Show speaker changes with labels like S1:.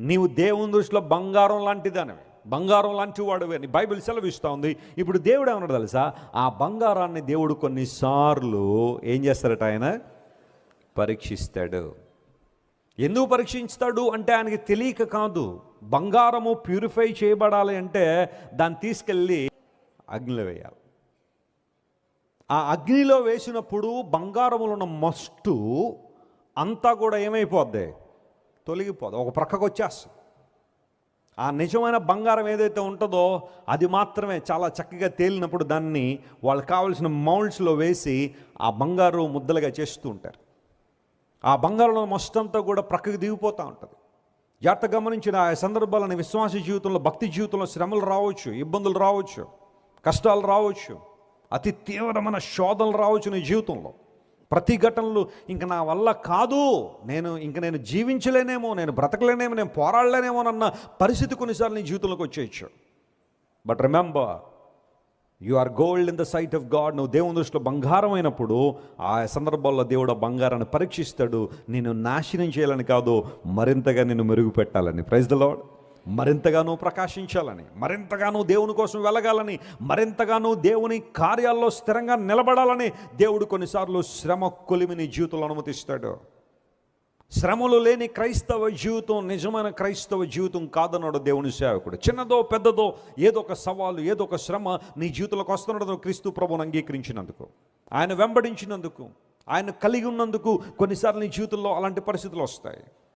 S1: నీవు దేవుని దృష్టిలో బంగారం లాంటిదానివి. బంగారం లాంటి వాడువే అని బైబిల్ సెలవిస్తూ ఉంది. ఇప్పుడు దేవుడు ఏమన్నాడు తెలుసా? ఆ బంగారాన్ని దేవుడు కొన్నిసార్లు ఏం చేస్తారట ఆయన? పరీక్షిస్తాడు. ఎందుకు పరీక్షిస్తాడు అంటే ఆయనకి తెలియక కాదు. బంగారము ప్యూరిఫై చేయబడాలి అంటే దాన్ని తీసుకెళ్ళి అగ్నిలో వేయాలి. ఆ అగ్నిలో వేసినప్పుడు బంగారములో ఉన్న మస్టు అంతా కూడా ఏమైపోద్ది? తొలగిపోదు. ఒక ప్రక్కకు వచ్చేస్తుంది. ఆ నిజమైన బంగారం ఏదైతే ఉంటుందో అది మాత్రమే చాలా చక్కగా తేలినప్పుడు దాన్ని వాళ్ళకి కావలసిన మౌల్డ్స్లో వేసి ఆ బంగారు ముద్దలుగా చేస్తూ ఉంటారు. ఆ బంగారంలో మస్తంతా కూడా ప్రక్కకు దిగిపోతూ ఉంటుంది. జాగ్రత్త గమనించిన ఆ సందర్భాలను విశ్వాస జీవితంలో భక్తి జీవితంలో శ్రమలు రావచ్చు ఇబ్బందులు రావచ్చు కష్టాలు రావచ్చు అతి తీవ్రమైన శోధనలు రావచ్చు నీ జీవితంలో. ప్రతి ఘటనలు ఇంక నా వల్ల కాదు. నేను ఇంక నేను జీవించలేనేమో నేను బ్రతకలేనేమో నేను పోరాడలేనేమో అన్న పరిస్థితి కొన్నిసార్లు నీ జీవితంలోకి వచ్చేయచ్చు. But remember you are gold in the sight of God నువ్వు దేవుని దృష్టిలో బంగారం అయినప్పుడు ఆ సందర్భాల్లో దేవుడు బంగారాన్ని పరీక్షిస్తాడు. నేను నాశనం చేయాలని కాదు మరింతగా నేను మెరుగుపెట్టాలని. ప్రైజ్ ద లాడ్ మరింతగానో ప్రకాశించాలని మరింతగానో దేవుని కోసం వెళ్ళగాలని మరింతగానో దేవుని కార్యాల్లో స్థిరంగా నిలబడాలని దేవుడు కొన్నిసార్లు శ్రమ కొలిమిని జీవితంలో అనుమతిస్తాడు. శ్రమలు లేని క్రైస్తవ జీవితం నిజమైన క్రైస్తవ జీవితం కాదన్నాడు దేవుని సేవకుడు. చిన్నదో పెద్దదో ఏదో ఒక సవాలు ఏదో ఒక శ్రమ నీ జీవితంలోకి వస్తున్నాడు క్రీస్తు ప్రభుని అంగీకరించినందుకు ఆయన వెంబడించినందుకు ఆయన కలిగి ఉన్నందుకు కొన్నిసార్లు నీ జీవితంలో అలాంటి పరిస్థితులు వస్తాయి.